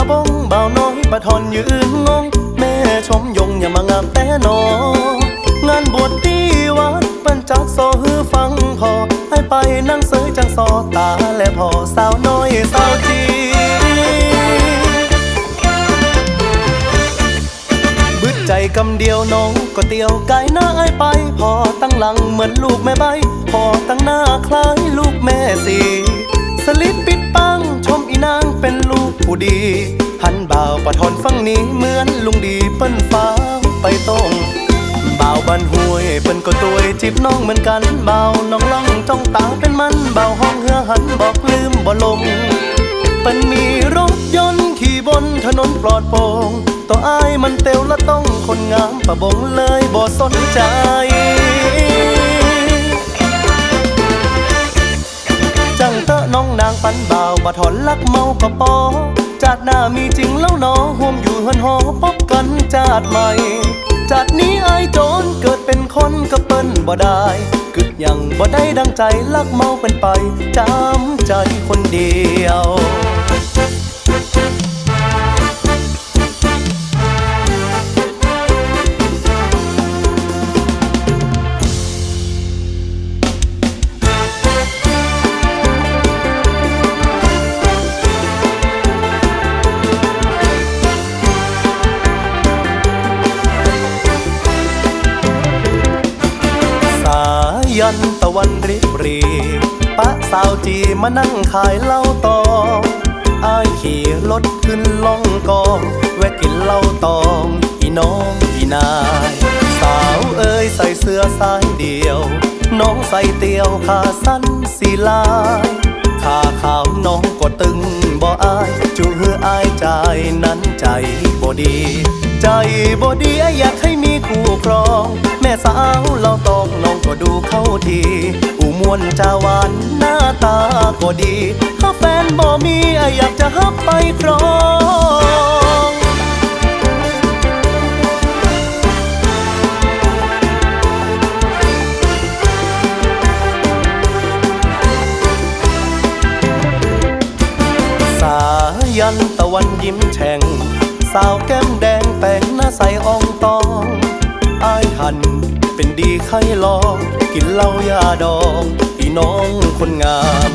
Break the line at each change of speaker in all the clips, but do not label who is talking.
ะบงเบาน้อยปะทอนยืนงง แม่ชมยงอย่ามางามแต่นองานบวชที่วัดปิ้นจัดโซฮือฟังพอ ให้ไปนั่งเสยจังซอตาและพอสาวน้อยสาวจีบึดใจกำเดียวน้องก็เตียวกายหน้าไอไป พอตั้งหลังเหมือนลูกแม่ใบ พอตั้งหน้าคล้ายลูกแม่สีสลิด บ่าวปะทอนฟังนี้เหมือนลุงดีเปิ้นฟ้าไปตรงบ่าวบันห้วยเปิ้นก็ตัวยจีบน้องเหมือนกันบ่าวน้องล่องจ้องตาเป็นมันบ่าวห้องเฮือหันบอกลืมบ่ลงเป็นมีรถยนต์ขี่บนถนนปลอดโปร่งตัวอายมันเตวละต้องคนงามประบงเลยบ่สนใจจังเตอะน้องนางปันบ่าวบ่ถอนลักเมาก็ปอ จาดหน้ามีจริงแล้วหนอห่วมอยู่หันหอพบกันจัดใหม่ จัดนี้อายโจรเกิดเป็นคนก็เปิ้นบ่ได้กึดยังบ่ได้ดังใจลักเมาเป็นไปจำใจคนเดียว ยันตะวันริบรีปะสาวจีมานั่งขายเหล้าตองอายขี่รถขึ้นล่องกองแวะกินเหล้าตองอีน้องอีนาย สาวเอ้ยใส่เสื้อสายเดียว น้องใส่เตียวขาสั้นสีลายขาขาวน้องก็ตึงบ่อายจูเฮืออายใจนั้นใจบ่ดี ใจบ่ดีอยากให้มีคู่ครอง แม่สาวเราต้องน้องก็ดูเข้าทีอูมวนจาวานหน้าตาก็ดีถ้าแฟนบ่มีอยากจะฮับไปครองสายันตะวันยิ้มแฉ่ง สาวแก้มแดง แต่งหน้าใสอ่องตองอายหันเป็นดีไข้ลอง กินเหล้ายาดองพี่น้องคนงาม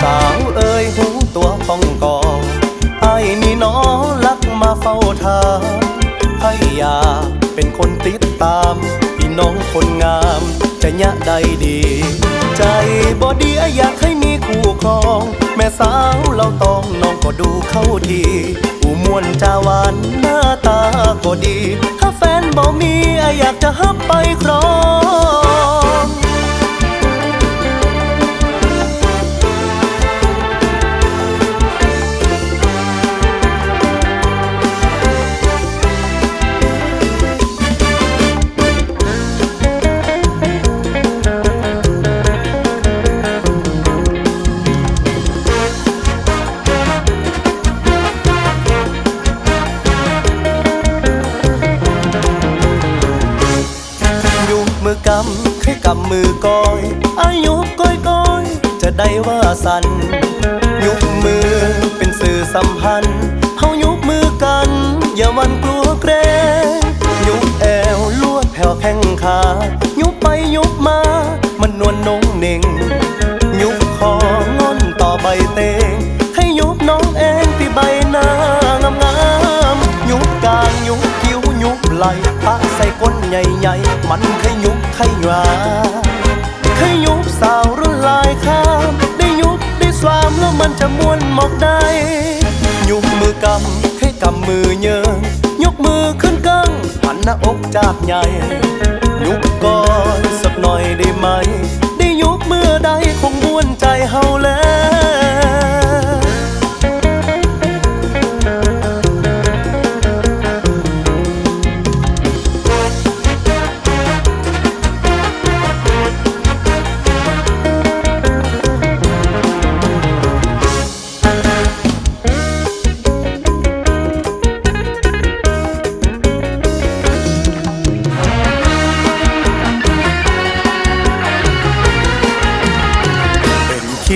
สาวเอ้ยหูตัวพองกองไอ้ายนี่น้องลักมาเฝ้าทางให้อยากเป็นคนติดตาม พี่น้องคนงาม จะยะใดดี ใจบ่ดีอยากให้ สาวเราต้องน้องก็ดูเข้าดีอูมวนจาหวานหน้าตาก็ดี ถ้าแฟนบ่มีอยากจะฮับไปครอง มือกำให้กำมือก้อยอายุก้อยก้อยจะได้ว่าสัน ยุบมือเป็นสื่อสัมพันธ์เฮายุบมือกัน อย่าหวันกลัวเกรงยุบแอวลวดแผ่วแข้งขายุบไปยุบมา มันนวลนงเน่ง ยุบคองอนต่อใบเตงให้ยุบน้องเองที่ใบหน้างามงามยุบกลางยุบคิ้วยุบไหลปะใส่ ก้นใหญ่ๆ มันขยุบขยาขยุบสาวรุ่นลายข้าม ได้ยุบได้สวามแล้วมันจะม้วนหมอกได้ ยุบมือกำให้กำมือเยินยกมือขึ้นกังหันหน้าอกจากใหญ่ ยุบก่อนสักหน่อยได้ไหม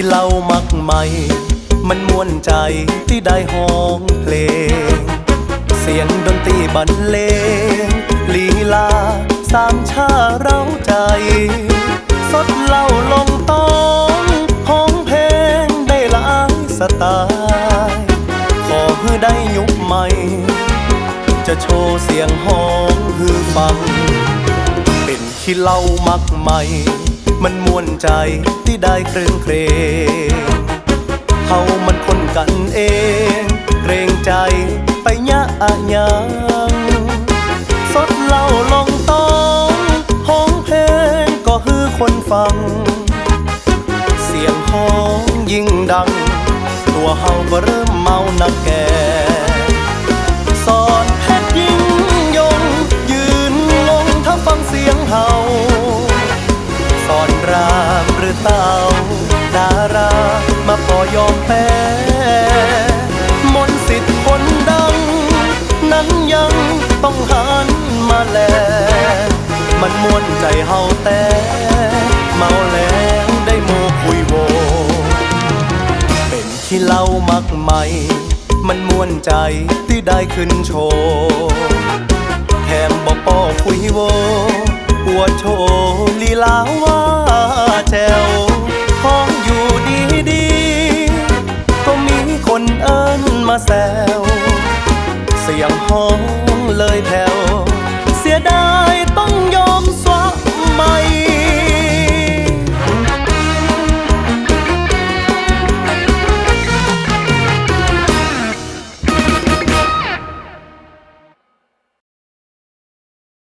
เป็นที่เล่ามักใหม่ มันมวนวนใจที่ได้ห้องเพลง เสียงดนตรีบรรเลงลีลาสามชาเราใจ สดเล่าลงต้องห้องเพลงได้หลายสไตล์ขอให้ได้ยุคใหม่ จะโชว์เสียงห้องฮือฟัง เป็นขี้เล่ามักใหม่ มันมวนใจที่ได้เครื่องเครงเฮามันคนกันเอง เกรงใจไปยะอะยังสดเล่าลงต้องห้องเพลงก็ฮือคนฟัง เสียงห้องยิ่งดัง ตัวเฮาก็เริ่มเมานักแก่สอนเพชรยิ่งยงยืนงงถ้าฟังเสียงเฮา รามหรือเต่าดารามาขอยอมแพ้มนสิทธิ์คนดัง นั้นยังต้องหันมาแล มันมวนใจเฮาแต่เมาแล้วได้โมคุยโว เป็นที่เล่ามักใหม่มันมวนใจที่ได้ขึ้นโชว์แถมบอกป้อคุยโวอวดโชว์ลีลาว่า คน